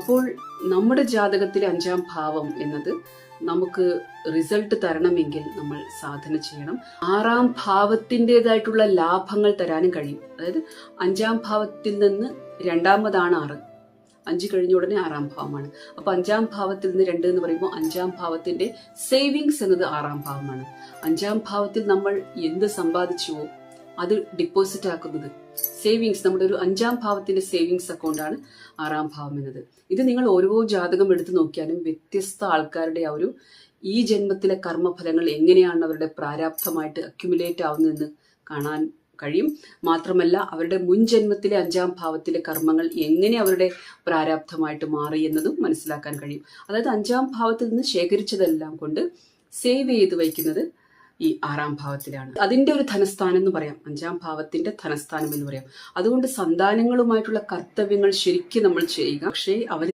അപ്പോൾ നമ്മുടെ ജാതകത്തിലെ അഞ്ചാം ഭാവം എന്നത് നമുക്ക് റിസൾട്ട് തരണമെങ്കിൽ നമ്മൾ സാധന ചെയ്യണം. ആറാം ഭാവത്തിന്റെതായിട്ടുള്ള ലാഭങ്ങൾ തരാനും കഴിയും. അതായത് അഞ്ചാം ഭാവത്തിൽ നിന്ന് രണ്ടാമതാണ് ആറ്. അഞ്ച് കഴിഞ്ഞ ഉടനെ ആറാം ഭാവമാണ്. അപ്പൊ അഞ്ചാം ഭാവത്തിൽ നിന്ന് രണ്ട് എന്ന് പറയുമ്പോൾ അഞ്ചാം ഭാവത്തിന്റെ സേവിങ്സ് എന്നത് ആറാം ഭാവമാണ്. അഞ്ചാം ഭാവത്തിൽ നമ്മൾ എന്ത് സമ്പാദിച്ചുവോ അത് ഡിപ്പോസിറ്റ് ആക്കുന്നത്. സേവിങ്സ് നമ്മുടെ ഒരു അഞ്ചാം ഭാവത്തിന്റെ സേവിങ്സ് അക്കൗണ്ടാണ് ആറാം ഭാവം എന്നത്. ഇത് നിങ്ങൾ ഓരോ ജാതകം എടുത്തു നോക്കിയാലും വ്യത്യസ്ത ആൾക്കാരുടെ ആ ഒരു ഈ ജന്മത്തിലെ കർമ്മഫലങ്ങൾ എങ്ങനെയാണ് അവരുടെ പ്രാരാബ്ധമായിട്ട് അക്യുമുലേറ്റ് ആവുന്നതെന്ന് കാണാൻ കഴിയും. മാത്രമല്ല അവരുടെ മുൻ ജന്മത്തിലെ അഞ്ചാം ഭാവത്തിലെ കർമ്മങ്ങൾ എങ്ങനെ അവരുടെ പ്രാരാബ്ധമായിട്ട് മാറി എന്നതും മനസ്സിലാക്കാൻ കഴിയും. അതായത് അഞ്ചാം ഭാവത്തിൽ നിന്ന് ശേഖരിച്ചതെല്ലാം കൊണ്ട് സേവ് ചെയ്ത് വയ്ക്കുന്നത് ഈ ആറാം ഭാവത്തിലാണ്. അതിന്റെ ഒരു ധനസ്ഥാനം എന്ന് പറയാം. അഞ്ചാം ഭാവത്തിന്റെ ധനസ്ഥാനം എന്ന് പറയാം. അതുകൊണ്ട് സന്താനങ്ങളുമായിട്ടുള്ള കർത്തവ്യങ്ങൾ ശരിക്കും നമ്മൾ ചെയ്യുക. പക്ഷേ അവർ